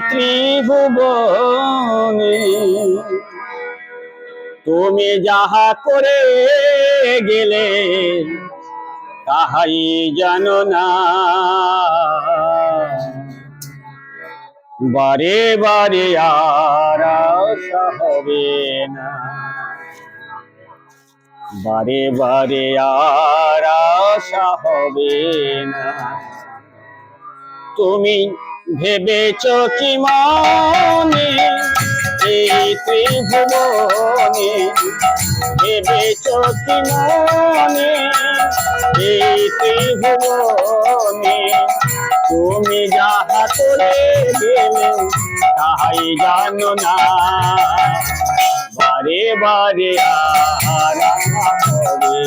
ত্রিভুবনে তুমি যাহা করে গেলে, তাহাই জানো না। বারে বারে আর হবে না। বারে বারে আর হবে না। তুমি ভেবেছ কি মনে? এই ত্রিভুবনে ভেবেছ কি মনে? এই ত্রিভুবনে তুমি যাহা করে গেলে তাহাই জানো না। বারে বারে আশা হবে।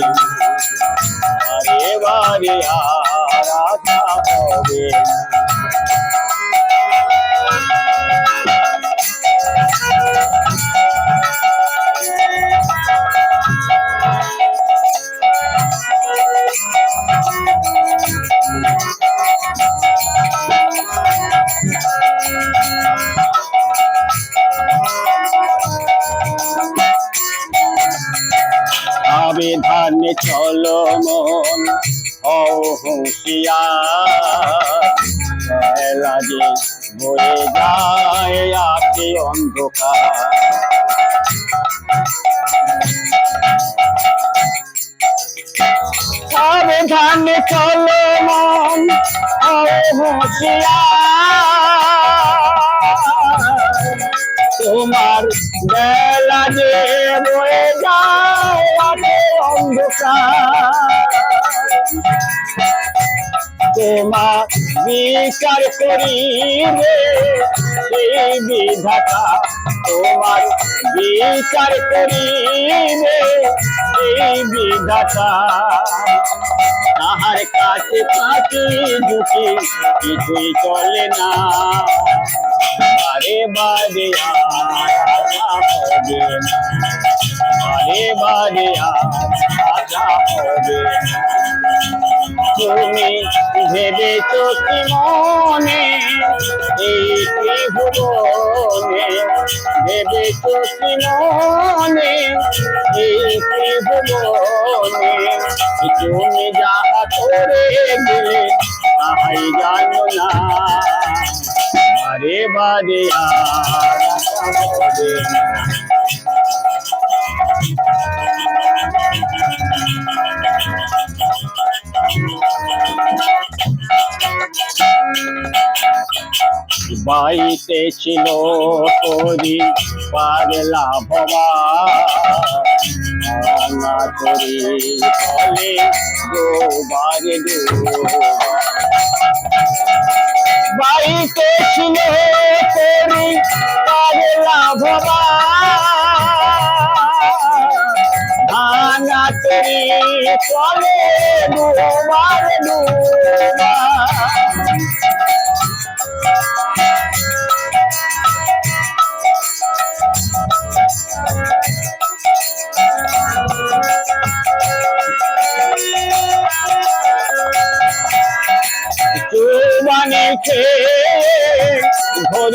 বারে বারে আশা হবে। চলো মন অহুশিয়ার লাগে বয়ে যায় আপনি অন্ধকার। সাবধানে চলো মন অহুশিয়ার তোমার বেলা যে বয়ে যায় তোমার বিচার করিবে সেই বিধাতা তোমার বিচার করিবে সেই বিধাতা তাহার কাছে কাছে দুটি কিছুই চলে না বারে আর বারে বারে না তুমি ভেবেছ কি মনে এই ত্রিভুবনে ভেবেছ কি মনে এই ত্রিভুবনে তুমি যাহা করে গেলে তাহাই জানো না বারে বারে আর বাড়িতে ছিল তোরি পাগলা ভবা না ফলে দুবারে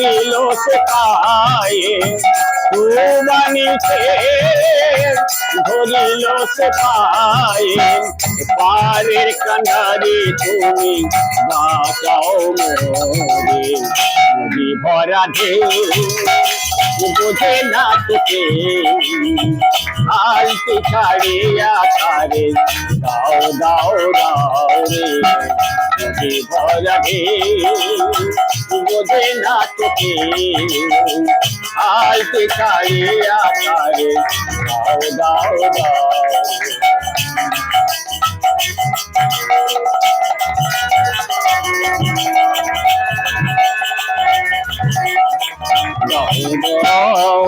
ধরিল সে পায়ে চুবানিকে ধরিল সে পায়ে পারের কান্ডারে তুমি বাঁচাও মোরে, নদী ভরা ঢেউ বোঝে না তোকে। আলতি ছাড়িয়া তারে দাও দাও দাও রে, নদী ভরা ঢেউ। বোঝে না তোকে। আল দেখাই আমারে দাও দাও দাও। দাও দাও